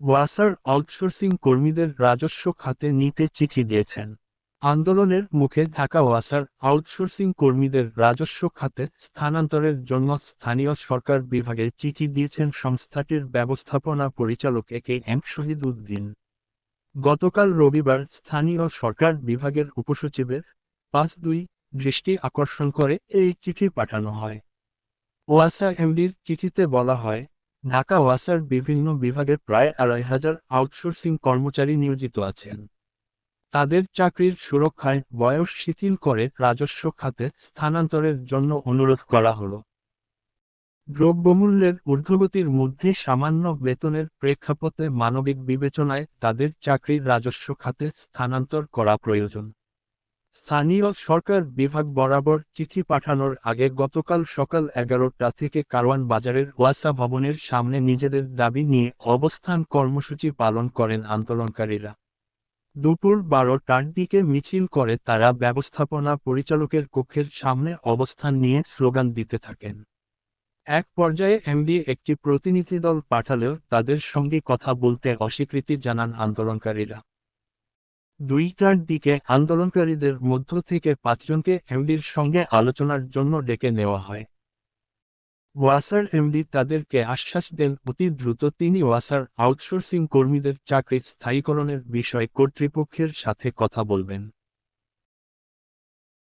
ওয়াসার আউটসোর্সিং কর্মীদের রাজস্ব খাতে নিতে চিঠি দিয়েছেন। আন্দোলনের মুখে ঢাকা ওয়াসার আউটসোর্সিং কর্মীদের রাজস্ব খাতে স্থানান্তরের জন্য স্থানীয় সরকার বিভাগে চিঠি দিয়েছেন সংস্থাটির ব্যবস্থাপনা পরিচালক এ কে এম শহীদ উদ্দিন। গতকাল রবিবার স্থানীয় সরকার বিভাগের উপসচিবের পাঁচ দুই দৃষ্টি আকর্ষণ করে এই চিঠি পাঠানো হয়। ওয়াসা এমডির চিঠিতে বলা হয় ঢাকা ওয়াসার বিভিন্ন বিভাগে প্রায় আড়াই হাজার আউটসোর্সিং কর্মচারী নিয়োজিত আছেন। তাদের চাকরির সুরক্ষায় বয়স শিথিল করে রাজস্ব খাতে স্থানান্তরের জন্য অনুরোধ করা হল। দ্রব্যমূল্যের ঊর্ধ্বগতির মধ্যে সামান্য বেতনের প্রেক্ষাপটে মানবিক বিবেচনায় তাদের চাকরির রাজস্ব খাতে স্থানান্তর করা প্রয়োজন। স্থানীয় সরকার বিভাগ বরাবর চিঠি পাঠানোর আগে গতকাল সকাল এগারোটা থেকে কারওয়ান বাজারের ওয়াসা ভবনের সামনে নিজেদের দাবি নিয়ে অবস্থান কর্মসূচি পালন করেন আন্দোলনকারীরা। দুপুর বারোটার দিকে মিছিল করে তারা ব্যবস্থাপনা পরিচালকের কক্ষের সামনে অবস্থান নিয়ে স্লোগান দিতে থাকেন। এক পর্যায়ে এমডি একটি প্রতিনিধি দল পাঠালেও তাদের সঙ্গে কথা বলতে অস্বীকৃতি জানান আন্দোলনকারীরা। দুইটার দিকে আন্দোলনকারীদের মধ্য থেকে পাঁচজনকে এমডির সঙ্গে আলোচনার জন্য ডেকে নেওয়া হয়। ওয়াসার এমডি তাদেরকে আশ্বাস দেন, অতি দ্রুত তিনি ওয়াসার আউটসোর্সিং কর্মীদের চাকরি স্থায়ীকরণের বিষয়ে কর্তৃপক্ষের সাথে কথা বলবেন।